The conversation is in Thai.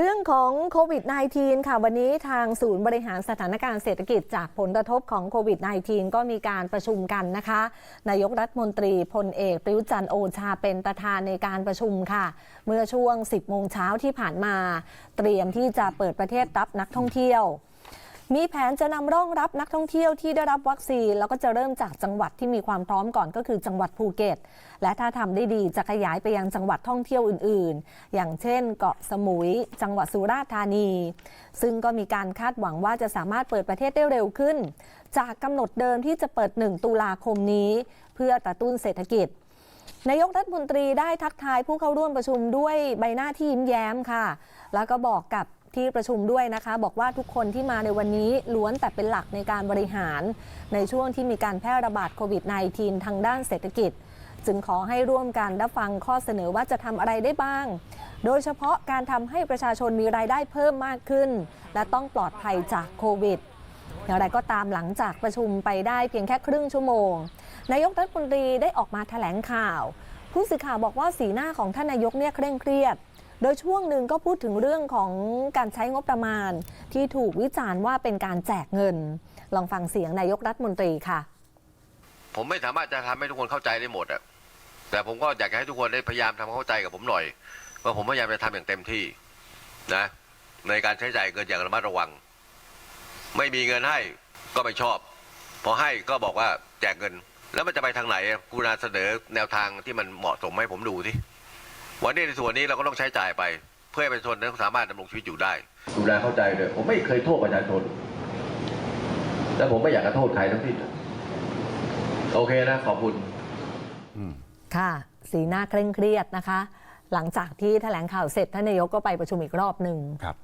เรื่องของโควิด -19 ค่ะ วันนี้ทางศูนย์บริหารสถานการณ์เศรษฐกิจจากผลกระทบของโควิด -19 ก็มีการประชุมกันนะคะ นายกรัฐมนตรีพลเอกประยุทธ์จันทร์โอชาเป็นประธานในการประชุมค่ะ เมื่อช่วง 10 โมงเช้าที่ผ่านมา เตรียมที่จะเปิดประเทศรับนักท่องเที่ยว มีแผนจะนำร่องรับนักท่องเที่ยวที่ได้รับวัคซีน แล้วก็จะเริ่มจากจังหวัดที่มีความพร้อมก่อนก็คือจังหวัดภูเก็ต และถ้าทำได้ดีจะขยายไปยังจังหวัดท่องเที่ยวอื่น ๆ อย่างเช่น เกาะสมุย จังหวัดสุราษฎร์ธานี ซึ่งก็มีการคาดหวังว่าจะสามารถเปิดประเทศได้เร็วขึ้น จากกำหนดเดิมที่จะเปิด 1 ตุลาคมนี้ เพื่อกระตุ้นเศรษฐกิจ นายกรัฐมนตรีได้ทักทายผู้เข้าร่วมประชุมด้วยใบหน้าที่ยิ้มแย้มค่ะ แล้วก็บอกกับที่ประชุมด้วยนะคะ บอกว่าทุกคนที่มาในวันนี้ล้วนแต่เป็นหลักในการบริหาร ในช่วงที่มีการแพร่ระบาดโควิด -19 ทางด้านเศรษฐกิจ จึงขอให้ร่วมกันรับฟังข้อเสนอว่าจะทำอะไรได้บ้าง โดยเฉพาะการทำให้ประชาชนมีรายได้เพิ่มมากขึ้น และต้องปลอดภัยจากโควิด อย่างไรก็ตามหลังจากประชุมไปได้เพียงแค่ครึ่งชั่วโมง นายกรัฐมนตรีได้ออกมาแถลงข่าว ผู้สื่อข่าวบอกว่าสีหน้าของท่านนายกเนี่ยเคร่งเครียด โดยช่วงหนึ่งก็พูดถึงเรื่องของการใช้งบประมาณ ที่ถูกวิจารณ์ว่าเป็นการแจกเงิน ลองฟังเสียงนายกรัฐมนตรีค่ะ ผมไม่สามารถจะทำให้ทุกคนเข้าใจได้หมดอะแต่ผมก็อยากจะให้ทุกคนได้พยายามทำความเข้าใจกับผมหน่อยว่าผมพยายามจะทำอย่างเต็มที่นะในการใช้จ่ายเงินอย่างระมัดระวัง ไม่มีเงินให้ก็ไม่ชอบ พอให้ก็บอกว่าแจกเงิน แล้วมันจะไปทางไหนอะกรุณาเสนอแนวทางที่มันเหมาะสมให้ผมดูที่วันนี้ในส่วนนี้เราก็ต้องใช้จ่ายไป เพื่อให้ประชาชนนั้นสามารถดำรงชีวิตอยู่ได้กรุณาเข้าใจเลยผมไม่เคยโทษประชาชนและผมไม่อยากจะโทษใครทั้งสิ้นโอเคนะขอบคุณค่ะ สีหน้าเคร่งเครียดนะคะ หลังจากที่แถลงข่าวเสร็จท่านนายกก็ไปประชุมอีกรอบหนึ่งครับ